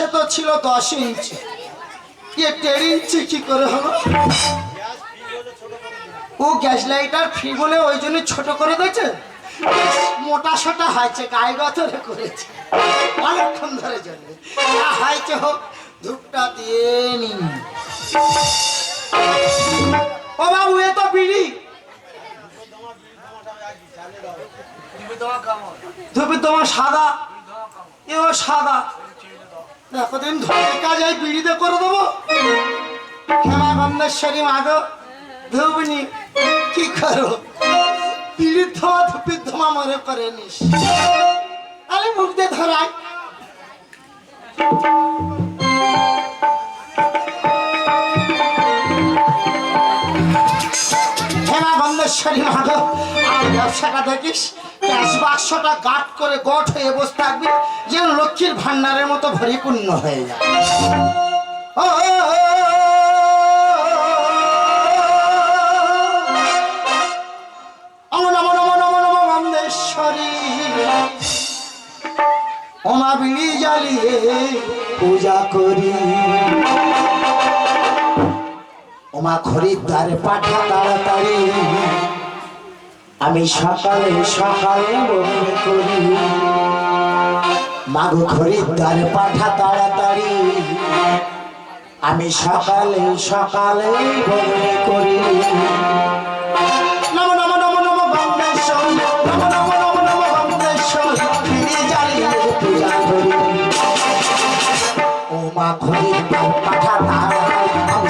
সে তো ছিল দশ ইঞ্চি। এ দেড় ইঞ্চি কি করে হলো? ও গ্যাস লাইটার ফ্রি বলে ওই জন্য ছোট করে দিয়েছে? মোটা সোটা হয়েছে, গায়ে গতরে করেছে। অনেকক্ষণ ধরে চলবে যা হয়েছে হোক, ধূপটা দিয়ে নি। ও বাবু, এ তো বিড়ি। ধূপের তোমার সাদা। এও সাদা। দেখো দিন ধরে কাজ এই বিড়িতে করে দেবো। ক্ষমা গন্ধেশ্বরী মাগো ধুবনি, কি করো? পিড়ির ধোয়া ধোয়া মনে করে নিস। আরে মুখ দিয়ে ধরাই হেমা গন্ধেশ্বরী মাগো আর ব্যবসাটা দেখিস? ক্যাশ বাক্সটা গাট করে গট হয়ে বসে থাকবি যেন লক্ষ্মীর ভান্ডারের মতো পরিপূর্ণ হয়ে যায় ও, ওমা বিড়ি জ্বালিয়ে পূজা করি ওমা খরিদ্দার পাঠা তাড়াতাড়ি আমি সকালে সকালে বন্ধ করি মাগো খরিদ্দার পাঠা তাড়াতাড়ি। আমি সকালে সকালে বন্ধ করি, নম ও মা পাঠা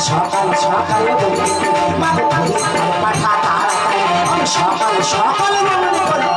সকাল সকাল খরিদ্দার পাঠা সকাল সকাল মনে করো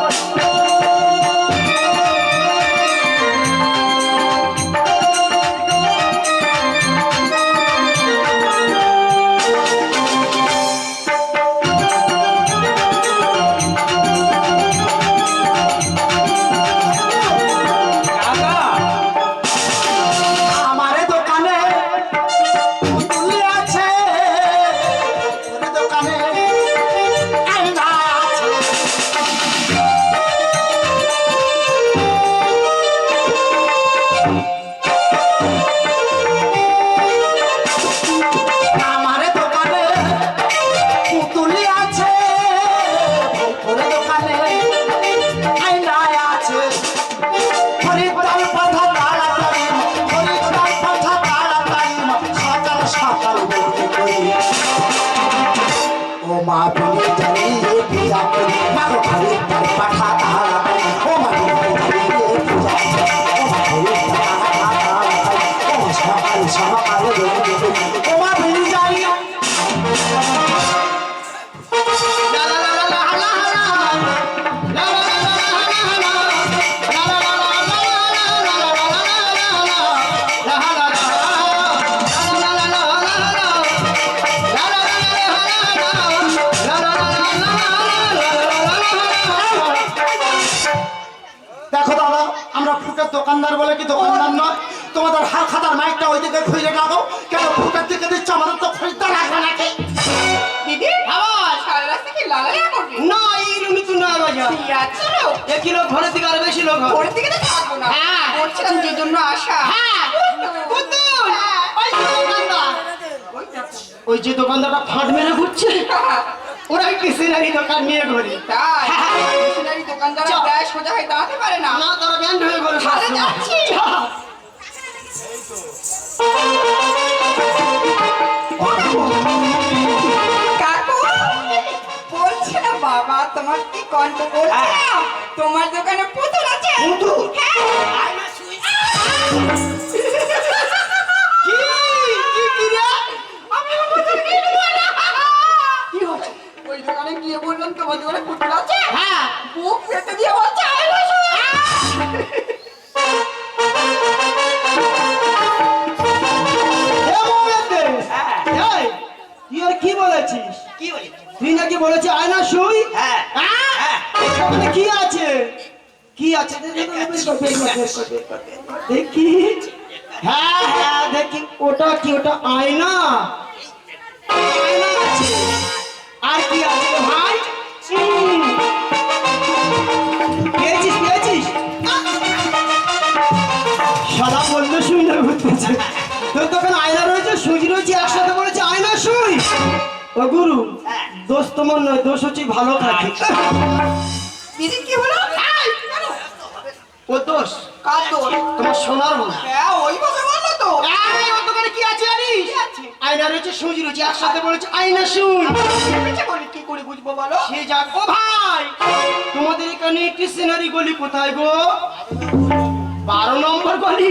ফুটের দোকানদার বলে কি দোকানদার নয়? তোমাদের হাল খাতার মাইকটা ওইদিকে ঘুরে রাখো কেন ফুটের দিকে দিচ্ছ? আমাদের তো খরিদ্দার আসবে নাকি? দিদি আবার সারা রাস্তা কি লাগাইয়া করবি? না এই রুমি তো না বাজা ঠিক আছে রে। ঘরের দিকে আরও বেশি লোক হয় দিকে তো থাকব না। হ্যাঁ। বলছিলাম যে জন্য আসা। হ্যাঁ। পুতুল ওই যে দোকানদার। ওই যে দোকানদারটা ফাঁট মেরে ঘুরছে। ওরা কি সিনারি দোকান নিয়ে ঘুরি তাই? মিশনারি দোকানদার চল। প্রায় সোজা হয়ে দাঁড়াতে পারে না। না তারা ব্যান্ড হয়ে ঘরে তাহলে যাচ্ছি। কাকু বলছি না বাবা তোমার কি কণ্ঠ? বলছি তোমার দোকানে পুতুল আছে? পুতুল? হ্যাঁ। দিয়ে বলবেন তোমাদের ঘরে কুকুর আছে হ্যাঁ। বুক ফেটে দিয়ে বলছে বলেছিস? আয়না শুই। হ্যাঁ। হ্যাঁ। কি আছে? কি আছে? দেখি। হ্যাঁ হ্যাঁ দেখি। ওটা কি ওটা আয়না? আয়না আছে। আর কি আছে ভাই। পেয়েছিস পেয়েছিস? সারা শালা শুই না ঘুরতেছে তোর দোকানে আয়না রয়েছে সুজি রয়েছে একসাথে বলেছে আয়না শুই। ও গুরু দোষ তোমার নয় দোষ হচ্ছে ভালো কি হলো? ও দোষ? কার দোষ? তোমার সোনার বোন হ্যাঁ ওই কথা বলল তো। আছে জানিস? আয়না রয়েছে সুজি রয়েছে একসাথে বলেছে আয়না ভেবেছে বলি কি করে বুঝব বলো? সে যাক ও ভাই তোমাদের এখানে স্টেশনারি গলি কোথায় গো? বারো নম্বর গলি।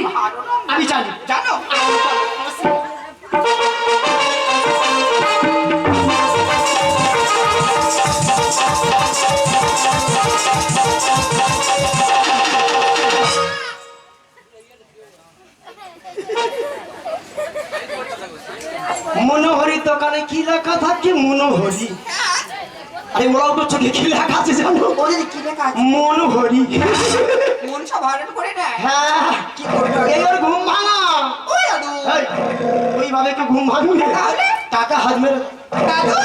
আমি জানি। জানো। মনোহরি দোকানে কি লেখা থাকে? মনোহরি। আরে ওরাও তো চোখে কি লেখা আছে জানো? ও দিদি কি লেখা আছে? মনোহরি। মন সব করে নেয়। হ্যাঁ। কি করবে ঘুম ভাঙা। ওই দাদু। ওইভাবে কি ঘুম ভাঙবে। তাহলে? টাকা হাত মেরে। দাদু।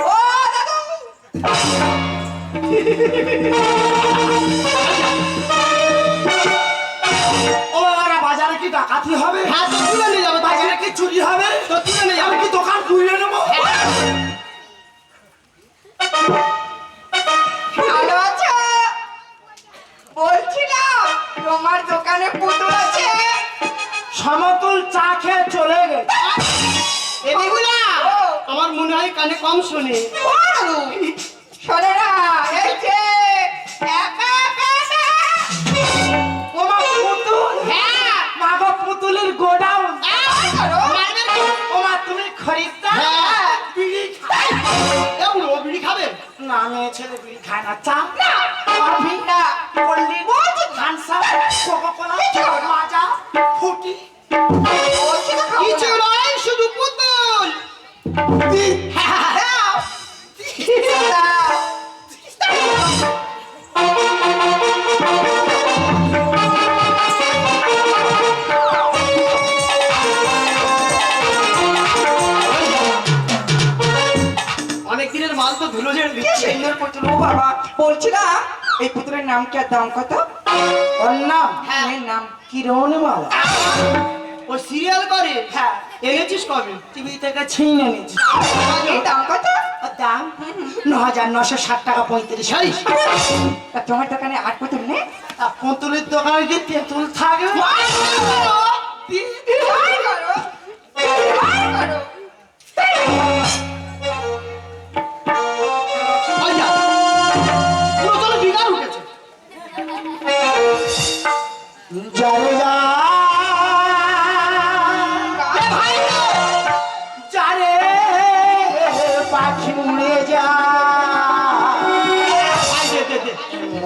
ও দাদু। ও বাজারে কি ডাকাতি হবে? হ্যাঁ তো তুলে নিয়ে যাবে বাজারে কি চুরি হবে? তো তুলে নিয়ে যাবে। কি দোকান খুলে নেব? বলছিলাম তোমার দোকানে পুতুল আছে। সমতুল চা খেয়ে চলে গেছে। আমার মনে হয় কানে কম শোনে। বিড়ি খায় এই পুতুলের নাম কি দাম কত? ওর নাম? হ্যাঁ। এর নাম কিরণ মালা ও সিরিয়াল করে? হ্যাঁ। এনেছিস কবে? টিভি থেকে ছিনে নিয়েছি এই দাম কত? ওর দাম? ন হাজার নশো ষাট টাকা পঁয়ত্রিশ। সেই তা তোমার দোকানে আর পুতুল নেই? তা পুতুলের দোকানে কি তেঁতুল থাকবে? করো? করো?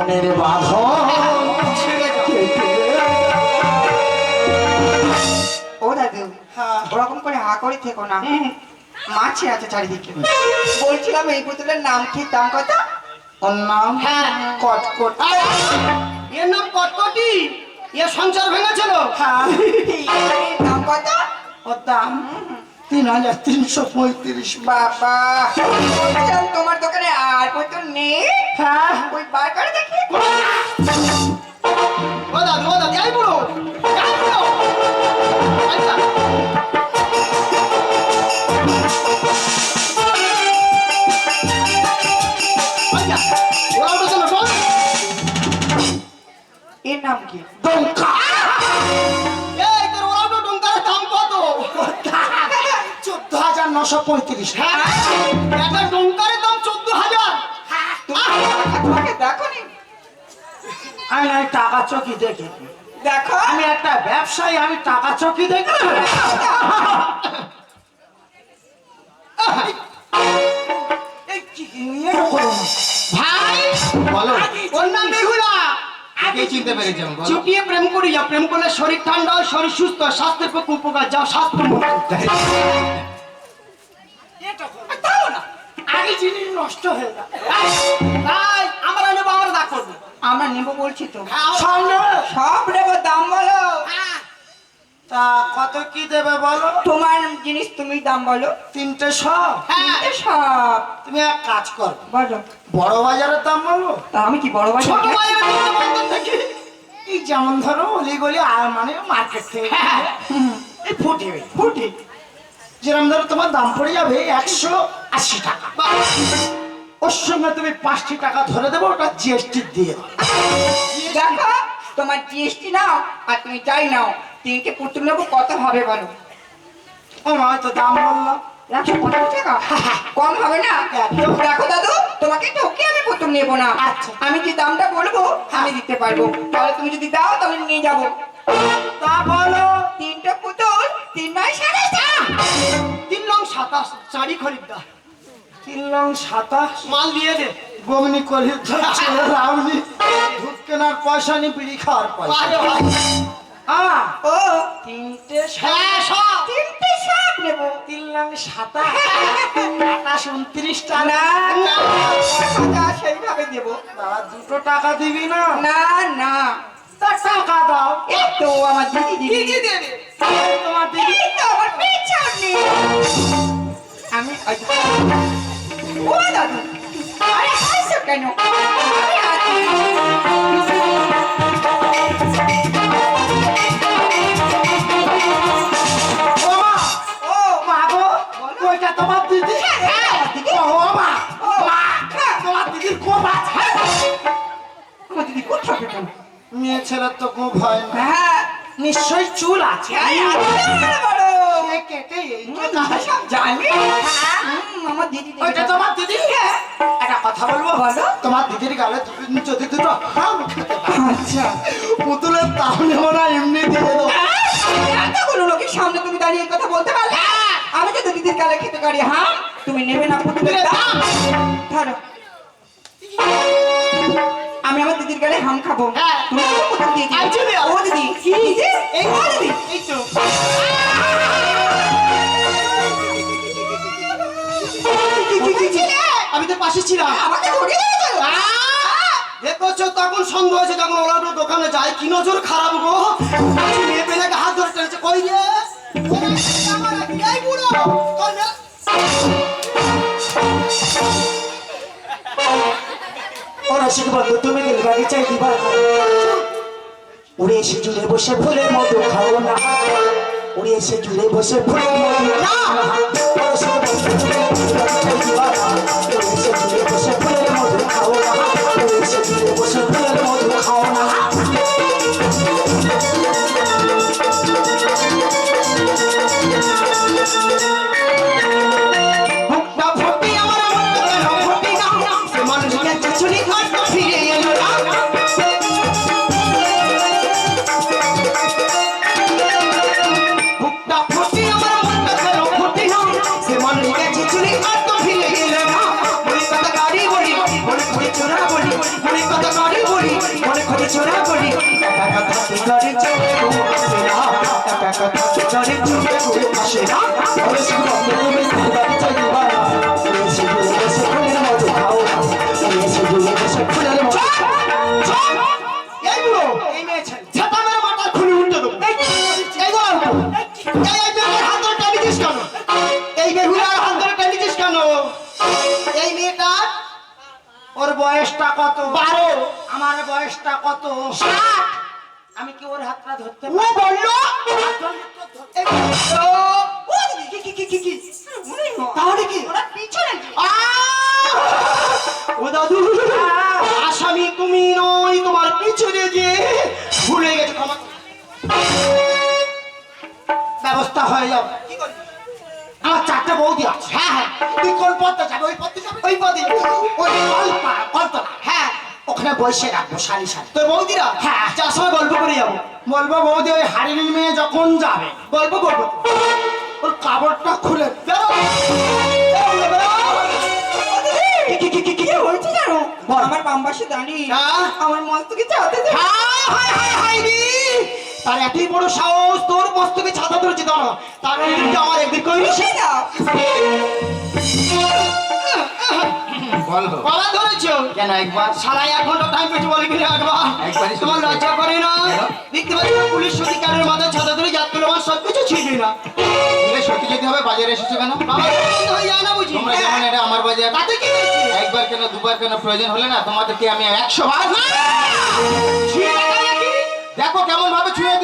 মনের বাঁধন ও দাদু হ্যাঁ। ওরকম করে হা করে থেকো না। মাছি আছে চারিদিকে। বলছিলাম এই পুতুলের নাম কি? দাম কত ওর নাম হ্যাঁ। কটকট। এর নাম কটকটি? এ সংসার ভেঙেছিল? হ্যাঁ। এর নাম কত ওর দাম? তিন হাজার তিনশো পঁয়ত্রিশ বাবা। তোমার দোকানে আর পুতুল নেই। হ্যাঁ। ওই বার করে দেখি। ও দাদু দাদু এর নাম কি? দমকা এই তোর ওরা উঠো ডঙ্কারের দাম কত চোদ্দ হাজার নশো পঁয়ত্রিশ। হ্যাঁ। একটা ডঙ্কারের দাম চোদ্দ হাজার। তোমাকে দেখো আমি টাকা চকি দেখি। দেখো। আমি একটা ব্যবসায়ী আমি টাকা চকি দেখি। এই কি নিয়ে? করো না। ভাই বলো। ওর নাম বেহুলা কে চিনতে পেরেছি চুপিয়ে প্রেম করি যা প্রেম করলে শরীর ঠান্ডা শরীর সুস্থ স্বাস্থ্যের পক্ষে উপকার যাও স্বাস্থ্য মন্ত্রী এটা করো। না। আগে জিনিস নষ্ট হয়ে যায় ভাই আমরা নেব আমরা দা করব আমরা নেব বলছি তো সব নেবে? সব নেব দাম বলো তা কত কি দেবে বলো তোমার জিনিস তুমি দাম বলো তিনটে সব হ্যাঁ সব তুমি এক কাজ করো বলো বড় বাজারের দাম বলব তা আমি কি বড় বাজার ছোট এই যেমন ধরো অলিগলি আর মানে মার্কেট থেকে এই ফুটে ফুটে যেরকম ধরো তোমার দাম পড়ে যাবে একশো আশি টাকা। ওর সঙ্গে তুমি পাঁচটি টাকা ধরে দেবো ওটা জিএসটি দিয়ে দেখো তোমার জিএসটি নাও আর তুমি যাই নাও তিনটে পুতুল নেব কত হবে বলো? মা তো দাম বললাম একশো পঞ্চাশ টাকা। কম হবে না। দেখো দাদু তোমাকে ঠকে আমি পুতুল নেব না। আচ্ছা। আমি যে দামটা বলব আমি দিতে পারব। তাহলে তুমি যদি দাও তাহলে নিয়ে যাব। তা বলো তিনটে পুতুল তিন নয় সাড়ে তিন লং সাতাশ চারি খরিদ্দার। তিন লং সাতাশ? মাল দিয়ে দে। বমনি করি ছেলে রামনি দুধ কেনার পয়সা নি বিড়ি খাওয়ার পয়সা। আরে ও তিনটে হ্যাঁ সব। তিনটে সব নেব। তিন লং সাতাশ। আঠাশ উনত্রিশ না টাকা সেইভাবে দেবো। দুটো টাকা দিবি না। না না। টাকা দাও? এই তো আমার দিদি দিদি। তোমার দিদি? তো আমার পেছনে। আমি ও দাদু। আরে হাসছো কেন। ও হ্যাঁ, হ্যাঁ, মেয়ে ছেলের তো খুব ভয়। না হ্যাঁ নিশ্চয়ই চুল আছে। কেটে হুম, জানি। আমার দিদি। ওইটা তোমার দিদি? হ্যাঁ। একটা কথা বলব বলো। তোমার দিদির গালে যদি দুটো হাম আচ্ছা। পুতুলের দাম নেব এমনি দিয়ে দেবো। এতগুলো লোকের সামনে তুমি দাঁড়িয়ে কথা বলতে পারলে? আমি তো দিদির গালে খেতে পারি হ্যাঁ তুমি নেবে না পুতুলের দাম। ধরো। আমি আমার দিদির গালে হাম খাব। হ্যাঁ। তো পুতুল দিয়ে দিবে। আচ্ছা দিদি। দিদি কি দিদি এই ও দিদি এই তো কি কি ছিলে? আমি তো পাশে ছিলাম আমাকে ধরিয়ে দিয়েছ দেখছ তখন সন্দেহ হয়েছে যখন ওরা তো দোকানে যায় কি নজর খারাপ গো মেয়ে পেলেকে হাত ধরে টেনেছে কই রে ওরা এই শিখ বন্ধু তুমি দিল বাগিচায় দিবা। উড়ে এসে জুড়ে বসে ফুলের মতো খাও না। উড়ে এসে জুড়ে বসে ফুলের মতো খাও না। উড়ে এসে জুড়ে বসে ফুলের মতো খাও না। উড়ে এসে জুড়ে বসে ওর বয়সটা কত? বারো। আমার বয়সটা কত? সাত আমি কি ওর হাতটা ধরতে ও বলল? তাহলে কি? ওরা পিছনে! ও দাদু আসামি তুমি নই তোমার পিছনে যে ভুলে গেছে ক্ষমা ব্যবস্থা হয়ে যাবে। কি করবি আমার চারটে বৌদি আছে। হ্যাঁ হ্যাঁ। তুই কোন পথে যাবে? ওই পথে যাবে? ওই পদে ওই কল্পনা কল্পনা হ্যাঁ বসে রাখব সারি সারি। তোর বৌদিরা? হ্যাঁ। যার সময় গল্প করে যাব। বলব বৌদি ওই হারির মেয়ে যখন যাবে গল্প করব। ওর কাপড়টা খুলে আমার বাম পাশে দাঁড়িয়ে? আমার মস্তকে চাতে হায়। তার এতই বড় সাহস তোর মস্তকে ছাতা ধরেছে দাঁড়া তার একদিনকে আমার একদিন সে দাও। কেন একবার? এক ঘণ্টা একবার তোমার লজ্জা দেখতে পুলিশ ধরে আমার সব কিছু সত্যি হবে? বাজারে কেন? বুঝি। যেমন এটা আমার বাজার। একবার কেন দুবার কেন প্রয়োজন হলে না তোমাদেরকে আমি একশো বার দেখো কেমন ভাবে ছুঁয়ে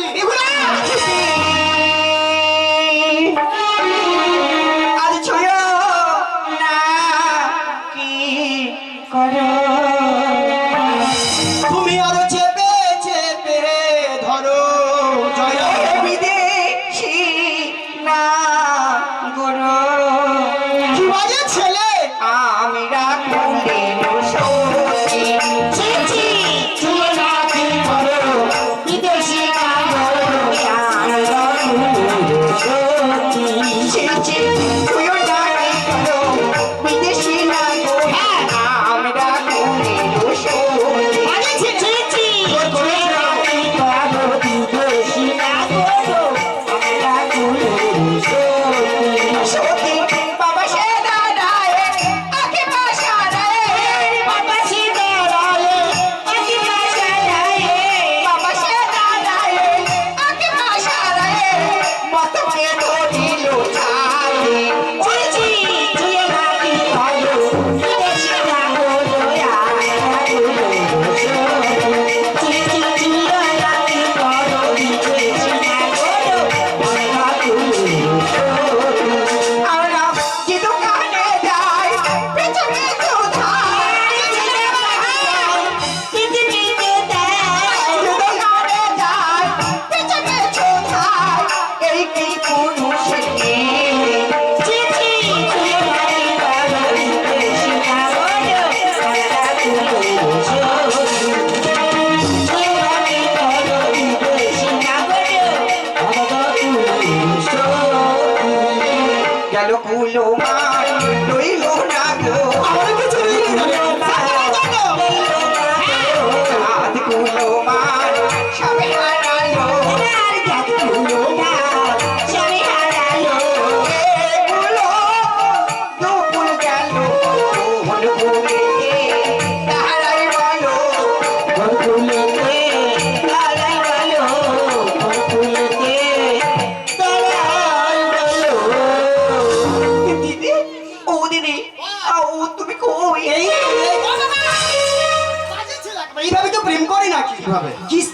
কীভাবে?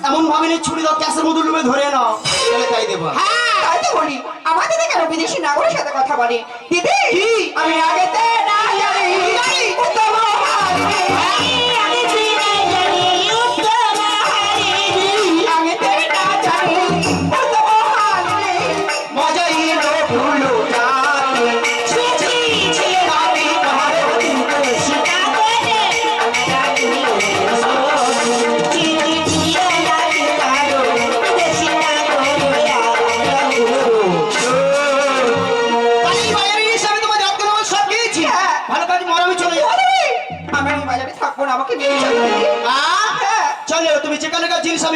এমন ধরে নাও। হ্যাঁ কেন বিদেশি নাগরের সাথে কথা দিদি আমি আগেতে না জানি তোমার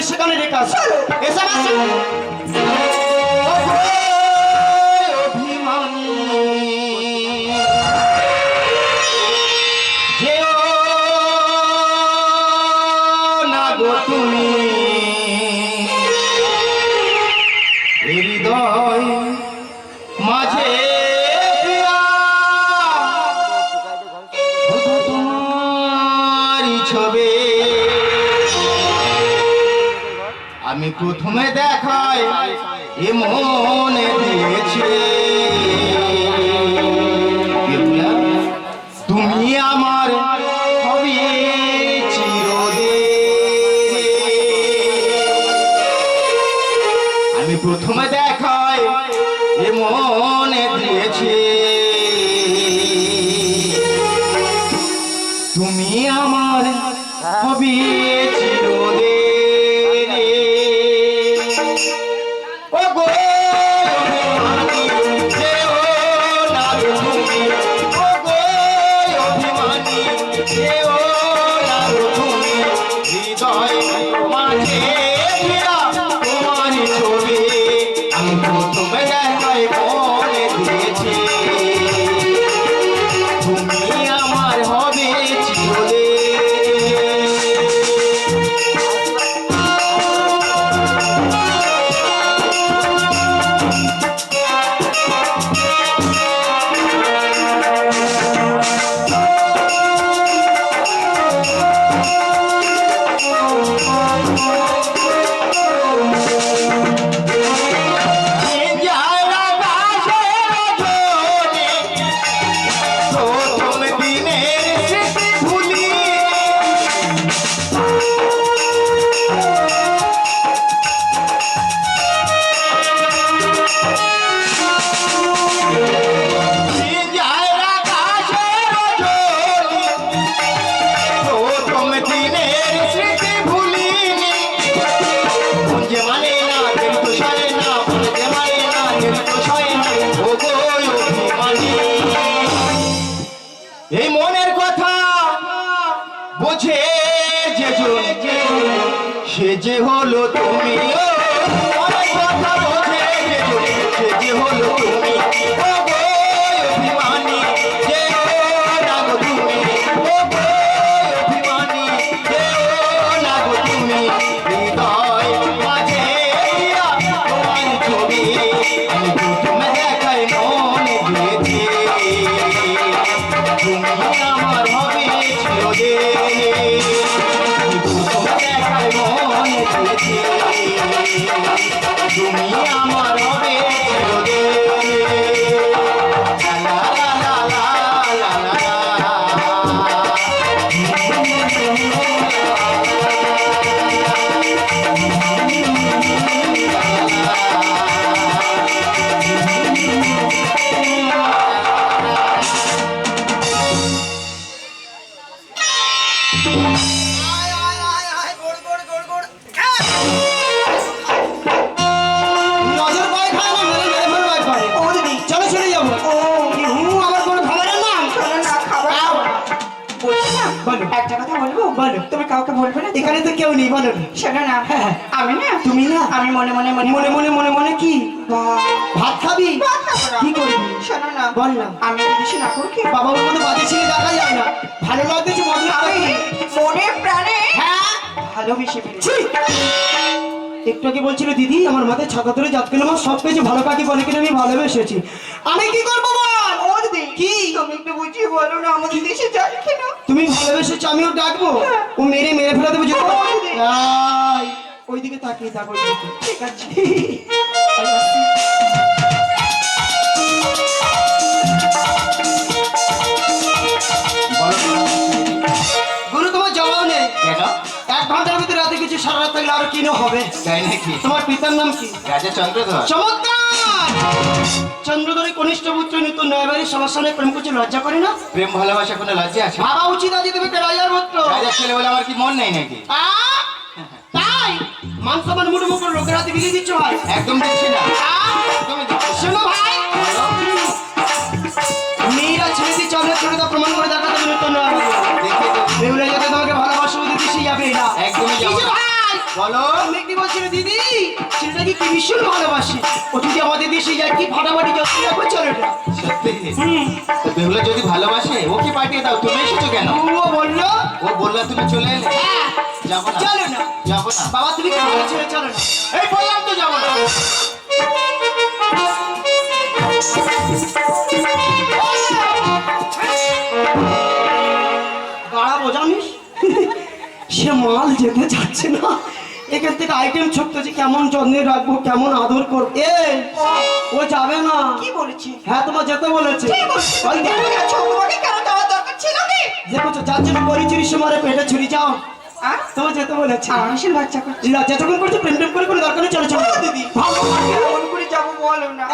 সেখানে রেখে আসো এসে be তুমি এখানে তো কেউ নেই বলো। শোনো না হ্যাঁ। আমি না তুমি না? আমি মনে মনে মনে মনে মনে মনে মনে কি? ভাত খাবি। কি করবি? শোনো না বল না। আমি বিদেশে না বাবা ওর মধ্যে বাজে ছেলে দেখা যায় না। ভালো লাগতেছে মনে আমি মনে প্রাণে হ্যাঁ? ভালোবেসে ফেলেছি। একটু আগে বলছিল দিদি আমার মাথায় ছাতা ধরে জাত কেন? আমার সব কিছু ভালো কাকি বলে কিনা আমি ভালোবেসেছি। আমি কি করব বল? ও দিদি কি? তুমি একটু বুঝিয়ে বলো না আমাদের দেশে যাই কেন? ভালোবেসেছো আমিও ডাকবো? ও মেরে মেরে ফেলে দেবো ওইদিকে তাকিয়ে থাকো ঠিক আছে। গুরু তোমার জবাব নেই। কেন? এক ঘণ্টার ভিতরে রাতে কিছু সারা রাত থাকলে আরও কিনো হবে? তাই নাকি? তোমার পিতার নাম কি? রাজা চন্দ্রধর। চমৎকার! চন্দ্রধরী কনিষ্ঠ পুত্র নতুন নয়বাড়ির সবার সামনে প্রেম করছে লজ্জা করে না? প্রেম ভালোবাসা কোনো লজ্জা আছে? ভাবা উচিত আছে তুমি রাজার পুত্র রাজার ছেলে বলে আমার কি মন নেই নাকি? তাই? মান সম্মান মুড়মুড় করে লোকের হাতে বিলিয়ে দিচ্ছ ভাই? একদম দিচ্ছি না। দিচ্ছি। শোনো ভাই। মেয়েরা চলে করে তা প্রমাণ করে দেখাতে নতুন দেখে তোমাকে ভালোবাসা দিতে সে যাবে না। একদমই যাব বলো? আমি দিদি কি ভীষণ ভালোবাসি? ও যদি আমাদের দেশে যায় কি ফাটাফাটি যত্ন সত্যি? বেহুলা যদি ভালোবাসে ওকে পাঠিয়ে দাও? তুমি এসেছ কেন? ও বলল ও বলল তুমি চলে এলে? হ্যাঁ। যাব না। চলো না। যাব না। বাবা তুমি কেমন ছেড়ে চলো না। এই বললাম তো যাব না। গাড়াবো জানিস? সে মাল যেতে চাচ্ছে না। এখান থেকে আইটেম ছুটতে যে কেমন যত্নে রাখব কেমন আদর করব এ ও যাবে না। কি বলেছি? হ্যাঁ তোমার যেতে বলেছে। যার জন্য চুরি সময় পেটে ছুরি যাও। তোমার যেতে বলেছে। মানুষের বাচ্চা করছে। লজ্জা যখন করছে প্রেম প্রেম করে কোনো দরকার নেই চলো চলো। দিদি ভালো করে যাব বলো না।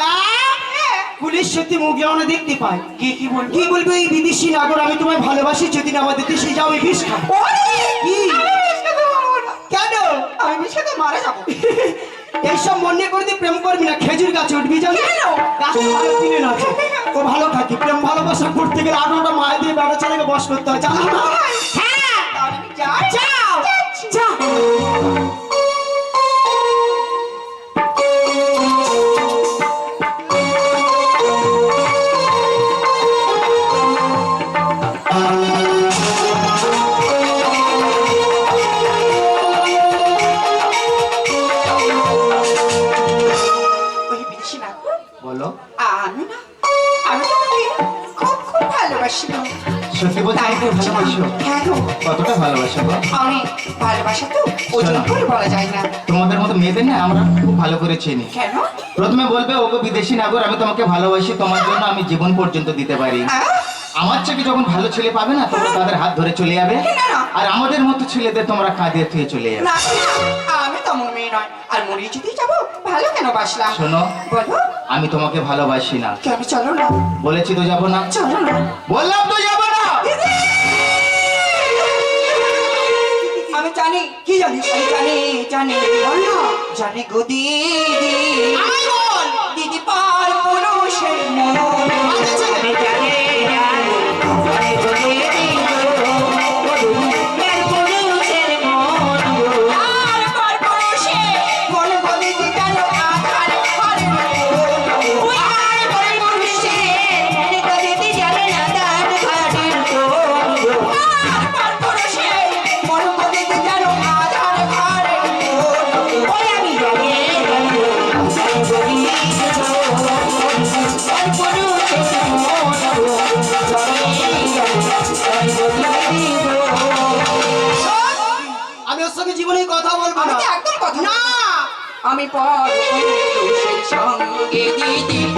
পুলিশ সত্যি মুখ যেমন দেখতে পায়। কি কি বলব? কি বলব এই বিদেশি নাগর? আমি তোমায় ভালোবাসি যদি না আমাদের দেশে যাও এই বিষ খাব আমি তো মারা যাব। এইসব মনে করে দিয়ে প্রেম করবি না খেজুর গাছে উঠবি জানো গাছে ভালো দিনে না ও ভালো থাকি প্রেম ভালোবাসা করতে গেলে আঠারোটা মায়ের দিয়ে বেড়া ছেলেকে বস করতে হয়। জানো না হ্যাঁ। যাও। যাও। সত্যি বলছি তাই আমাকে বলছি ভালোবাসো। হ্যাঁ গো কতটা ভালোবাসো গো? অনেক ভালোবাসা তো ওজন করে বলা যায় না। তোমাদের মতো মেয়েদের না আমরা খুব ভালো করে চিনি। কেন? প্রথমে বলবে ওগো বিদেশি নাগর আমি তোমাকে ভালোবাসি তোমার জন্য আমি জীবন পর্যন্ত দিতে পারি। আমার থেকে যখন ভালো ছেলে পাবে না তোমরা তাদের হাত ধরে চলে যাবে। আর আমাদের মতো ছেলেদের তোমরা কাঁধে থুয়ে চলে যাবে। আমি মেয়ে নয়। আর মরিয়ে যদি যাব ভালো কেন বাসলাম? শোনো বলো। আমি তোমাকে ভালোবাসি না। কেন? চলো না। বলেছি তো যাব না। চলো না। বললাম তো যাব জানি কি জানি? জানি? জানি বল না। জানি গো দিদি। দিদি পার পুরুষের মন। babyboy 给你滴